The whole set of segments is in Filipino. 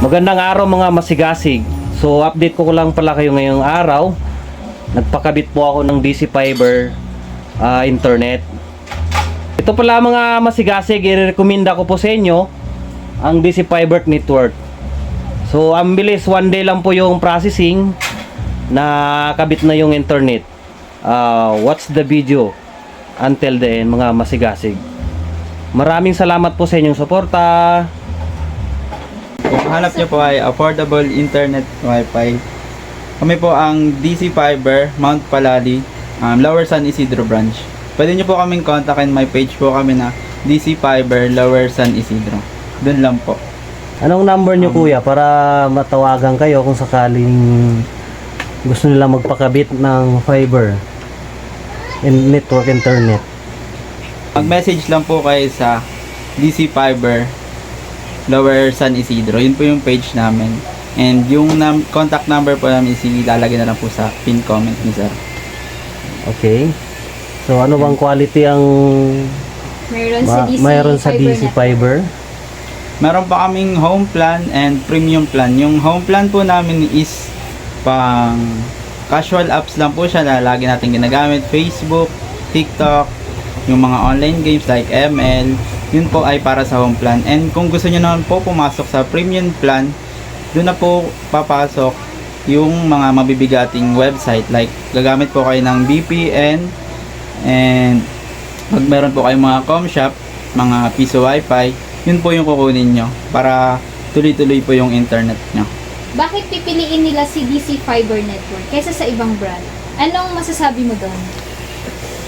Magandang araw mga masigasig. So update ko lang pala kayo ngayong araw. Nagpakabit po ako ng DC Fiber ah, internet. Ito pala mga masigasig, i-recommenda ko po sa inyo ang DC Fiber Network. So ang bilis, one day lang po yung processing na kabit na yung internet. Ah, watch the video until the end mga masigasig. Maraming salamat po sa inyong suporta. Kung hanap nyo po ay affordable internet wifi, kami po ang DC Fiber, Mount Palali, um, Lower San Isidro branch. Pwede nyo po kaming kontakin, may page po kami na DC Fiber, Lower San Isidro. Doon lang po. Anong number nyo kuya para matawagan kayo kung sakaling gusto nila magpakabit ng fiber in network internet? Mag-message lang po kayo sa DC Fiber, Lower San Isidro. Yun po yung page namin. And yung num- contact number po namin is ilalagay na lang po sa pin comment ni sir. Okay. So ano bang quality ang Meron sa ma- DC mayroon sa Fiber DC fiber? Meron pa kaming home plan and premium plan. Yung home plan po namin is pang casual apps lang po siya na lagi natin ginagamit. Facebook, TikTok, yung mga online games like ML. Yun po ay para sa home plan. And kung gusto nyo naman po pumasok sa premium plan, doon na po papasok yung mga mabibigating website. Like gagamit po kayo ng VPN and pag meron po kayong mga com shop, mga piso wifi, yun po yung kukunin nyo para tuloy-tuloy po yung internet nyo. Bakit pipiliin nila si DC Fiber Network kaysa sa ibang brand? Anong masasabi mo doon?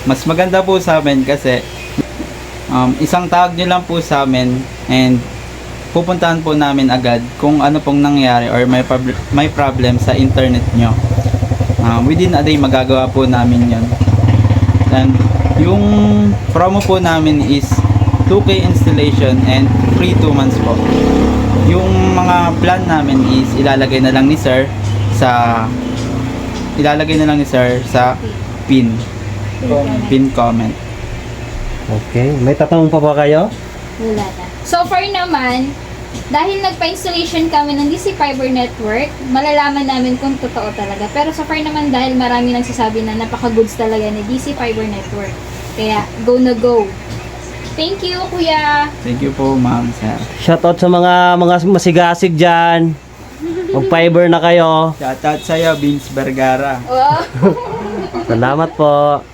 Mas maganda po sa amin kasi um, isang tawag nyo lang po sa amin and pupuntahan po namin agad kung ano pong nangyari or may, prob- may problem sa internet nyo. Um, within a day magagawa po namin yon. And yung promo po namin is 2K installation and free 2 months po. Yung mga plan namin is ilalagay na lang ni sir sa ilalagay na lang ni sir sa pin pin comment. Okay. May tatanong pa ba kayo? Wala na. So far naman, dahil nagpa-installation kami ng DC Fiber Network, malalaman namin kung totoo talaga. Pero so far naman dahil marami nagsasabi na napaka-goods talaga ni DC Fiber Network. Kaya, go na go. Thank you, kuya. Thank you po, ma'am, sir. Shoutout sa mga mga masigasig dyan. Mag-fiber na kayo. Shoutout sa'yo, Vince Vergara. Wow. Salamat po.